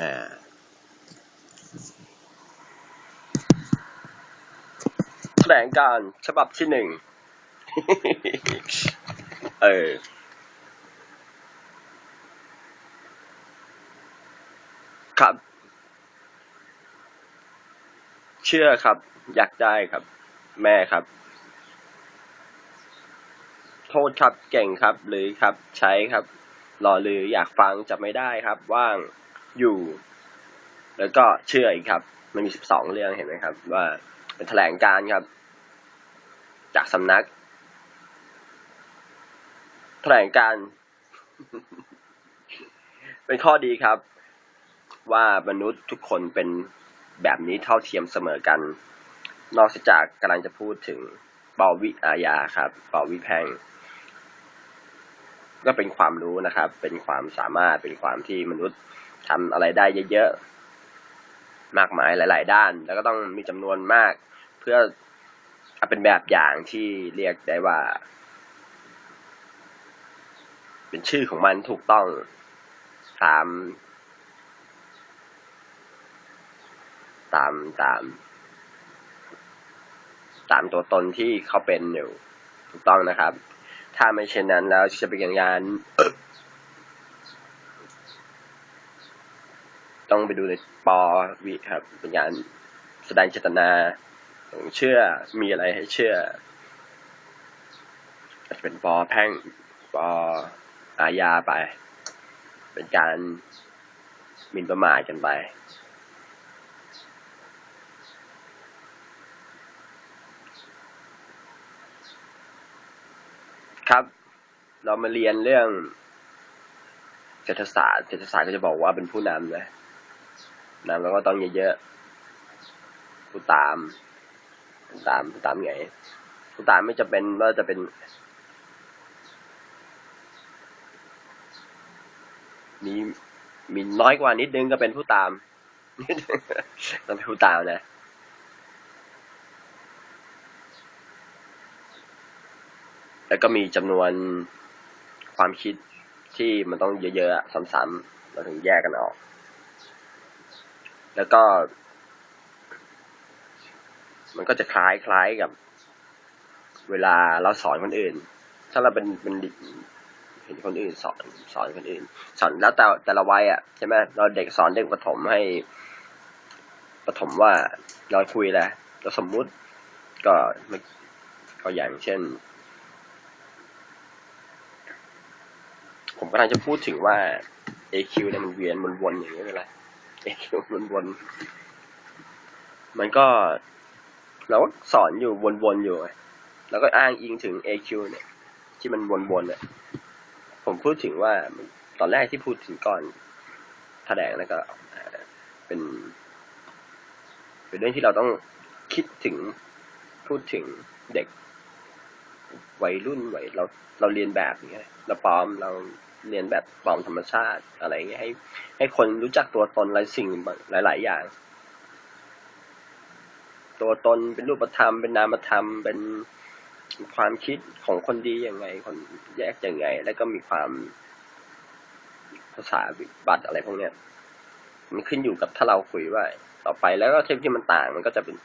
อ่าแถลงการฉบับที่หนึ่ง เออครับ เชื่อครับ อยากได้ครับ แม่ครับ โทษครับเก่งครับ หรือครับ ใช้ครับ รอหรืออยากฟังจะไม่ได้ครับ ว่าง อยู่ แล้วก็เชื่ออีกครับ มันมีสิบสองเรื่องเห็นไหมครับ ว่าเป็นแถลงการ์ครับ จากสำนัก แถลงการ์เป็นข้อดีครับ ว่ามนุษย์ทุกคนเป็นแบบนี้เท่าเทียมเสมอกัน นอกจากกำลังจะพูดถึงปวิอาญาครับปวิแพงก็เป็นความรู้นะครับ เป็นความสามารถ เป็นความที่มนุษย์ ทำอะไรได้เยอะๆ มากมายหลาย ๆ ด้าน แล้วก็ต้องมีจำนวนมาก เพื่อเอาเป็นแบบอย่างที่เรียกได้ว่า เป็นชื่อของมันถูกต้องตามตามตาม ตามตัวตนที่เขาเป็นอยู่ถูกต้องนะครับ ถ้าไม่เช่นนั้นแล้วจะเป็นอย่างนั้น ต้องไปดูในปอวิครับ เป็นการแสดงเจตนาของเชื่อมีอะไรให้เชื่ออาจจะเป็นปอแพ่งปออาญาไป เป็นการหมินประมาทกันไปครับ เรามาเรียนเรื่องเศรษฐศาสตร์เศรษฐศาสตร์ก็จะบอกว่าเป็นผู้นำนะ นำแล้วก็ต้องเยอะๆผู้ตามผู้ตามผู้ตามไงผู้ตามไม่จะเป็นว่าจะเป็นมีมีน้อยกว่านิดนึงก็เป็นผู้ตามต้องเป็นผู้ตามนะแล้วก็มีจำนวนความคิดที่มันต้องเยอะๆซ้ำๆเราถึงแยกกันออก แล้วก็ มันก็จะคล้ายคล้ายกับ เวลาเราสอนคนอื่น ถ้าเราเป็นเป็นเห็นคนอื่นสอนสอนคนอื่น สอนแล้วแต่แต่ละวัยอะใช่ไหมเราเด็กสอนเด็กประถมให้ประถมว่าเราคุยแหละเราสมมุติก็ก็อย่างเช่น ผมกำลังจะพูดถึงว่า AQ เนี่ยมันเวียนวนๆอย่างนี้เลย AQ วนๆมันก็ เราก็สอนอยู่วนๆอยู่แล้วก็อ้างอิงถึง AQ เนี่ย ที่มันวนๆเนี่ยผมพูดถึงว่าตอนแรกที่พูดถึงก่อนแถลงแล้วก็เป็น เป็นเรื่องที่เราต้องคิดถึงพูดถึงเด็กวัยรุ่นวัยเราเราเรียนแบบอย่างเงี้ยเราปลอมเรา เรียนแบบปลอมธรรมชาติอะไรเงี้ยให้ ให้คนรู้จักตัวตนหลายสิ่งหลาย ๆ อย่าง ตัวตนเป็นรูปธรรม เป็นนามธรรม เป็นความคิดของคนดียังไง คนแยกยังไง แล้วก็มีความภาษาวิบัติอะไรพวกเนี้ยมันขึ้นอยู่กับถ้าเราคุยว่า ต่อไปแล้วก็เทปที่มันต่างมันก็จะเป็น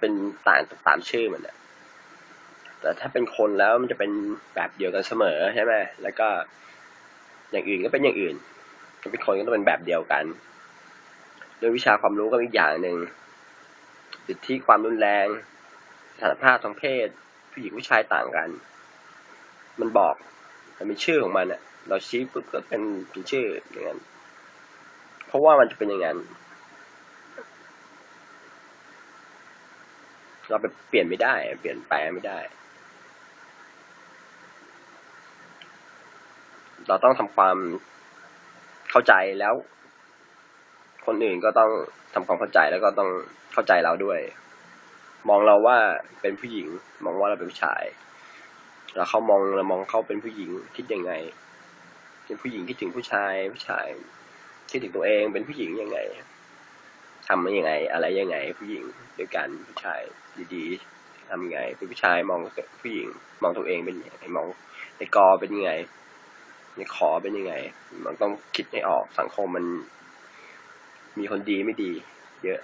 เป็นต่างตามชื่อมันเนี่ยแต่ถ้าเป็นคนแล้วมันจะเป็นแบบเดียวกันเสมอใช่ไหมแล้วก็ อย่างอื่นก็เป็นอย่างอื่นถ้าเป็นคนก็ต้องเป็นแบบเดียวกันโดยวิชาความรู้ก็อีกอย่างหนึ่งสิทธิความรุนแรง สถานภาพทางเพศ ผู้หญิงผู้ชายต่างกัน มันบอกมันมีชื่อของมันอะเราชี้ปุ๊บก็เป็นเป็นชื่ออย่างนั้นเพราะว่ามันจะเป็นอย่างนั้นเราไปเปลี่ยนไม่ได้ เปลี่ยนแปลงไม่ได้ เราต้องทำความเข้าใจแล้ว คนอื่นก็ต้องทำความเข้าใจแล้วก็ต้องเข้าใจเราด้วย มองเราว่าเป็นผู้หญิง มองว่าเราเป็นผู้ชาย แล้วเขามองเรามองเขาเป็นผู้หญิงคิดยังไง เป็นผู้หญิงคิดถึงผู้ชาย ผู้ชายคิดถึงตัวเองเป็นผู้หญิงยังไงทำยังไง อะไรยังไง ผู้หญิงด้วยกันผู้ชายดีๆทำยังไงเป็นผู้ชายมองผู้หญิง มองตัวเองเป็นยังไงมองในกอเป็นยังไง ในขอเป็นยังไง มันต้องคิดให้ออกสังคมมัน มีคนดีไม่ดี เยอะ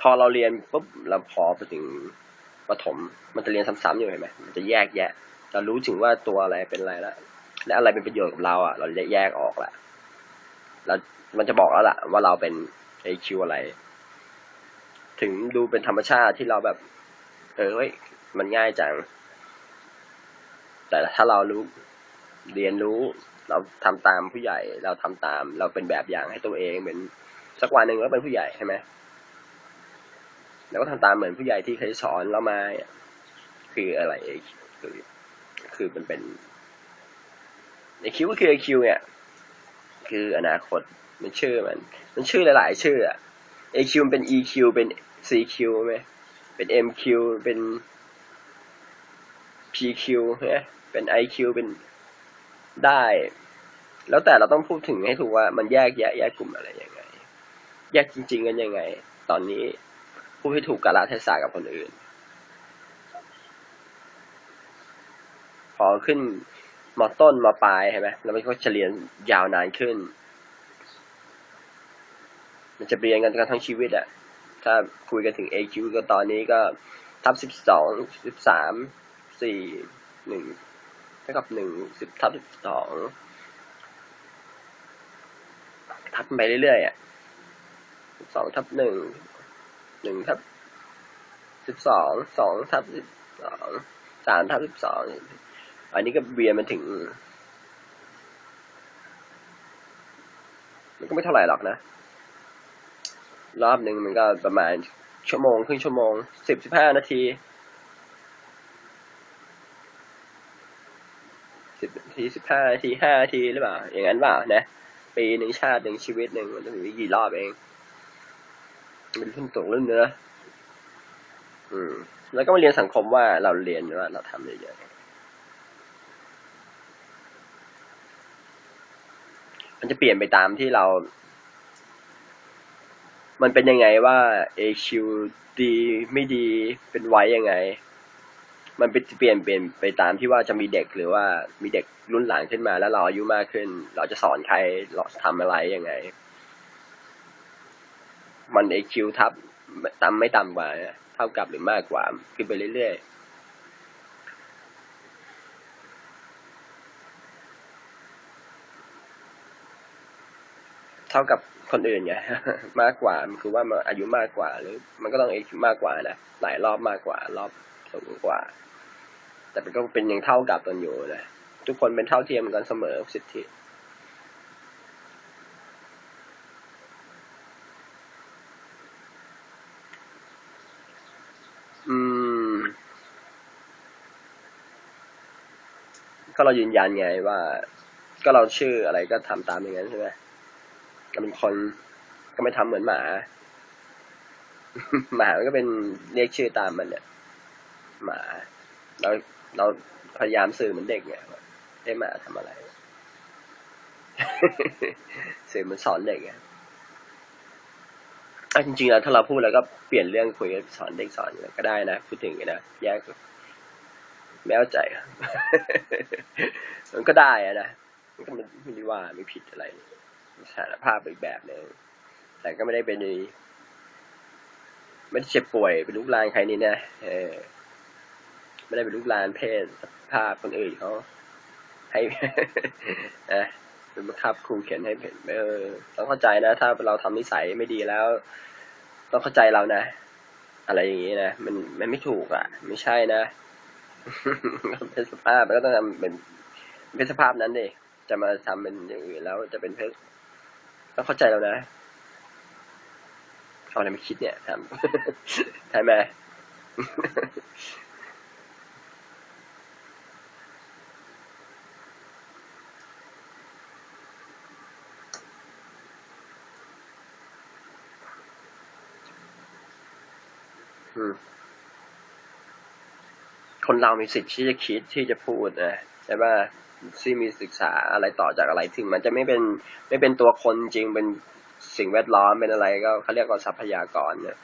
พอเราเรียนปุ๊บเราพอไปถึงประถม มันจะเรียนซ้ำๆอยู่เห็นไหมมันจะแยกแยะเรารู้ถึงว่าตัวอะไรเป็นอะไรแล้วและอะไรเป็นประโยชน์กับเราอะ เราแยกออกละแล้วมันจะบอกแล้วล่ะ ว่าเราเป็นไอคิวอะไร ถึงดูเป็นธรรมชาติที่เราแบบ เออเฮ้ย มันง่ายจัง แต่ถ้าเรารู้เรียนรู้ เราทำตามผู้ใหญ่ เราทำตาม เราเป็นแบบอย่างให้ตัวเองเหมือนสักวันหนึ่งเราเป็นผู้ใหญ่ใช่ไหมแล้วก็ทำตามเหมือนผู้ใหญ่ที่เคยสอนเรามาคืออะไรคือคือมันเป็นไอคิวก็คือไอคิวเนี่ย คืออนาคตมันชื่อมัน มันชื่อหลาย ๆ ชื่ออะ AQ มันเป็น EQ เป็น CQ ไหมเป็น MQ เป็น PQ ใช่ไหมเป็น IQ เป็นได้ แล้วแต่เราต้องพูดถึงให้ถูกว่ามันแยกแยะแยกกลุ่มอะไรยังไง แยกจริง ๆ กันยังไง ตอนนี้พูดให้ถูกกาลเทศะกับคนอื่น พอขึ้นมอต้นมอปลายใช่ไหมแล้วมันก็จะเรียยาวนานขึ้น มันจะเรียนกันกันทั้งชีวิตอะถ้าคุยกันถึง AQ ก็ตอนนี้ก็ทับสิบสองสิบสาม สี่หนึ่งเท่ากับหนึ่งสิบทับสิบสองทับไปเรื่อยๆอะสองทับหนึ่งหนึ่งทับสิบสองสองทับสิบสองสามทับสิบสองอันนี้ก็เรียนมาถึงมันก็ไม่เท่าไหร่หรอกนะ รอบหนึ่งมันก็ประมาณชั่วโมงครึ่งชั่วโมงสิบสิบห้านาทีสิบนา ทีสิบห้าทีห้าทีหรือเปล่า อย่างนั้นเปล่านะ ปีหนึ่งชาติหนึ่งชีวิตหนึ่งมันต้องมีกี่รอบเอง เป็นรุ่นตกรุ่นเนื้ออืม แล้วก็มาเรียนสังคมว่าเราเรียนว่าเราทำเยอะๆมันจะเปลี่ยนไปตามที่เรา มันเป็นยังไงว่า AQ ดีไม่ดีเป็นไว้ยังไง มันเป็นเปลี่ยนเปลี่ยนไปตามที่ว่าจะมีเด็กหรือว่ามีเด็กรุ่นหลังขึ้นมา แล้วเราอายุมากขึ้น เราจะสอนใครเราทำอะไรยังไง มัน AQ ทับต่ำไม่ต่ำกว่า เท่ากับหรือมากกว่า ขึ้นไปเรื่อยๆเท่ากับคนอื่นไงมากกว่ามันคือว่ามันอายุมากกว่าหรือ มันก็ต้องเอคิวมากกว่านะหลายรอบมากกว่ารอบสูงกว่า แต่มันก็เป็นยังเท่ากับกันอยู่นะทุกคนเป็นเท่าเทียมกันเสมอสิทธิอืม ก็เรายืนยันไงว่า ก็เราชื่ออะไรก็ทำตามอย่างนั้นใช่ไหมก็เป็นคนก็ไม่ทำเหมือนหมา หมามันก็เป็นเรียกชื่อตามมันเนี่ยหมา เราเราพยายามสื่อเหมือนเด็กเนี่ยได้มาทำอะไร สื่อเหมันสอนเด็กไงอะจริงๆแล้วถ้าเราพูดแล้วก็เปลี่ยนเรื่องคุยกับสอนเด็กสอนอะไรก็ได้นะพูดถึงนะแยกไม่เข้าใจมันก็ได้อะนะมันก็ไม่ได้ว่าไม่ผิดอะไรสารภาพอีกแบบหนึ่งแต่ก็ไม่ได้เป็นไม่ได้เจ็บป่วยเป็นลูกลานใครนี่นะเออ ไม่ได้เป็นลูกลานเพศภาพคนอื่นเขาให้นะเป็นบังคับครูเขียนให้เห็นเออต้องเข้าใจนะ ถ้าเราทำนิสัยไม่ดีแล้ว ต้องเข้าใจเรานะ อะไรอย่างนี้นะมันมันไม่ถูกอะ ไม่ใช่นะเป็นสภาพมันก็ต้องทำเป็นเป็นสภาพนั้นดิจะมาทำเป็นอย่างอื่นแล้วจะเป็นเพศต้องเข้าใจเรานะเอาอะไรไม่คิดเนี่ยทำใช่ไหม คนเรามีสิทธิ์ที่จะคิดที่จะพูดนะใช่ป่ะที่มีศึกษาอะไรต่อจากอะไรถึงมันจะไม่เป็นไม่เป็นตัวคนจริงเป็นสิ่งแวดล้อมเป็นอะไรก็เขาเรียกว่าทรัพยากรเนี่ย